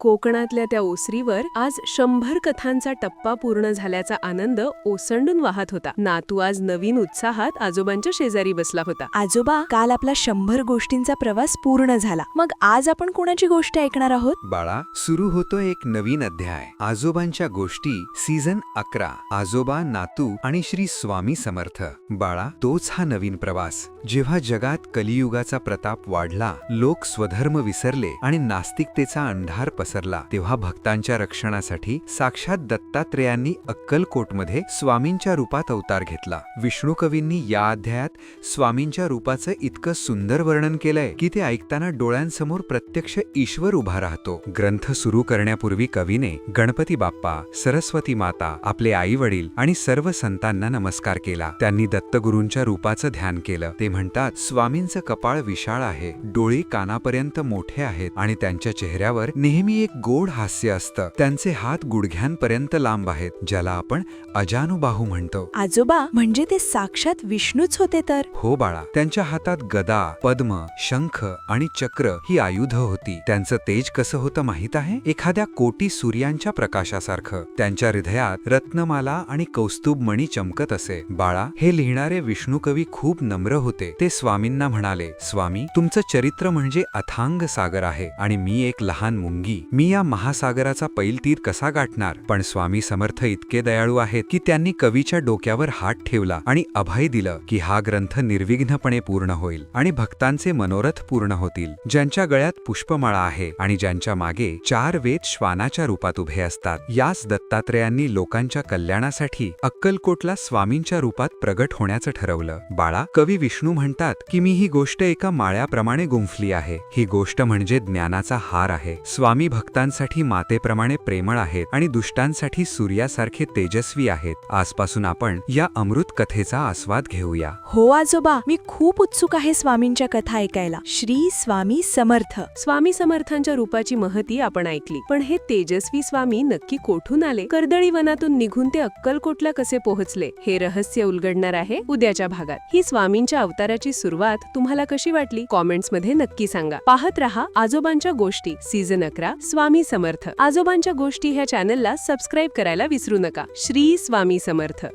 कोकणातल्या त्या ओसरीवर आज शंभर कथांचा टप्पा पूर्ण झाल्याचा आनंद ओसंडून वाहत होता. नातू आज नवीन उत्साहात आजोबांच्या शेजारी बसला होता. आजोबा काल आपला शंभर गोष्टींचा प्रवास पूर्ण झाला. मग आज आपण कोणाची गोष्ट ऐकणार आहोत? बाळा सुरू होतो एक नवीन अध्याय. आजोबांच्या गोष्टी सीझन अकरा. आजोबा नातू आणि श्री स्वामी समर्थ. बाळा तोच हा नवीन प्रवास. जेव्हा जगात कलियुगाचा प्रताप वाढला लोक स्वधर्म विसरले आणि नास्तिकतेचा अंधार पसरला तेव्हा भक्तांच्या रक्षणासाठी साक्षात दत्तात्रेयांनी अक्कलकोटमध्ये स्वामींच्या रूपात अवतार घेतला. विष्णू कवींनी या अध्यायात स्वामींच्या रूपाचं इतकं सुंदर वर्णन केलंय की ते ऐकताना डोळ्यांसमोर प्रत्यक्ष ईश्वर उभा राहतो. ग्रंथ सुरू करण्यापूर्वी कवीने गणपती बाप्पा सरस्वती माता आपले आई वडील आणि सर्व संतांना नमस्कार केला. त्यांनी दत्तगुरूंच्या रूपाचं ध्यान केलं. ते म्हणतात स्वामींचं कपाळ विशाळ आहे डोळी कानापर्यंत मोठे आहेत आणि त्यांच्या चेहऱ्यावर नेहमी एक गोड हास्य असतं. त्यांचे हात गुडघ्यांपर्यंत लांब आहेत ज्याला आपण अजानुबाहू म्हणतो. आजोबा म्हणजे ते साक्षात विष्णूच होते तर? हो बाळा त्यांच्या हातात गदा पद्म शंख आणि चक्र ही आयुध होती. त्यांचं तेज कसं होतं माहीत आहे? एखाद्या कोटी सूर्यांच्या प्रकाशासारखं. त्यांच्या हृदयात रत्नमाला आणि कौस्तुभ मणी चमकत असे. बाळा हे लिहिणारे विष्णू कवी खूप नम्र होते. ते स्वामींना म्हणाले स्वामी तुमचं चरित्र म्हणजे अथांग सागर आहे आणि मी एक लहान मुंगी. मी या महासागराचा पैल तीर कसा गाठणार? पण स्वामी समर्थ इतके दयाळू आहेत की त्यांनी कवीच्या डोक्यावर हात ठेवला आणि अभय दिलं की हा ग्रंथ निर्विघ्नपणे पूर्ण होईल आणि भक्तांचे मनोरथ पूर्ण होतील. ज्यांच्या गळ्यात पुष्पमाळा आहे आणि ज्यांच्या मागे चार वेद श्वानाच्या रूपात उभे असतात याच दत्तात्रेयांनी लोकांच्या कल्याणासाठी अक्कलकोटला स्वामींच्या रूपात प्रगट होण्याचं ठरवलं. बाळा कवी विष्णू म्हणतात की मी ही गोष्ट एका माळ्याप्रमाणे गुंफली आहे. ही गोष्ट म्हणजे ज्ञानाचा हार आहे. स्वामी भक्तांसाठी मातेप्रमाणे प्रेमळ आहेत आणि दुष्टांसाठी सूर्यासारखे तेजस्वी आहेत. आजपासून आपण या अमृत कथेचा आस्वाद घेऊया. हो आजोबा मी खूप उत्सुक आहे स्वामींच्या कथा ऐकायला. श्री स्वामी समर्थ. स्वामी समर्थांच्या रूपाची महती आपण ऐकली. पण हे तेजस्वी स्वामी नक्की कोठून आले? कर्दळी वनातून निघून ते अक्कलकोटला कसे पोहोचले? हे रहस्य उलगडणार आहे उद्याच्या भागात. ही स्वामींच्या अवताराची सुरुवात तुम्हाला कशी वाटली? कॉमेंट्समध्ये नक्की सांगा. पाहत रहा आजोबांच्या गोष्टी. सीझन अकरा स्वामी समर्थ. आजोबांच्या गोष्टी ह्या चॅनलला सबस्क्राईब करायला विसरू नका. श्री स्वामी समर्थ.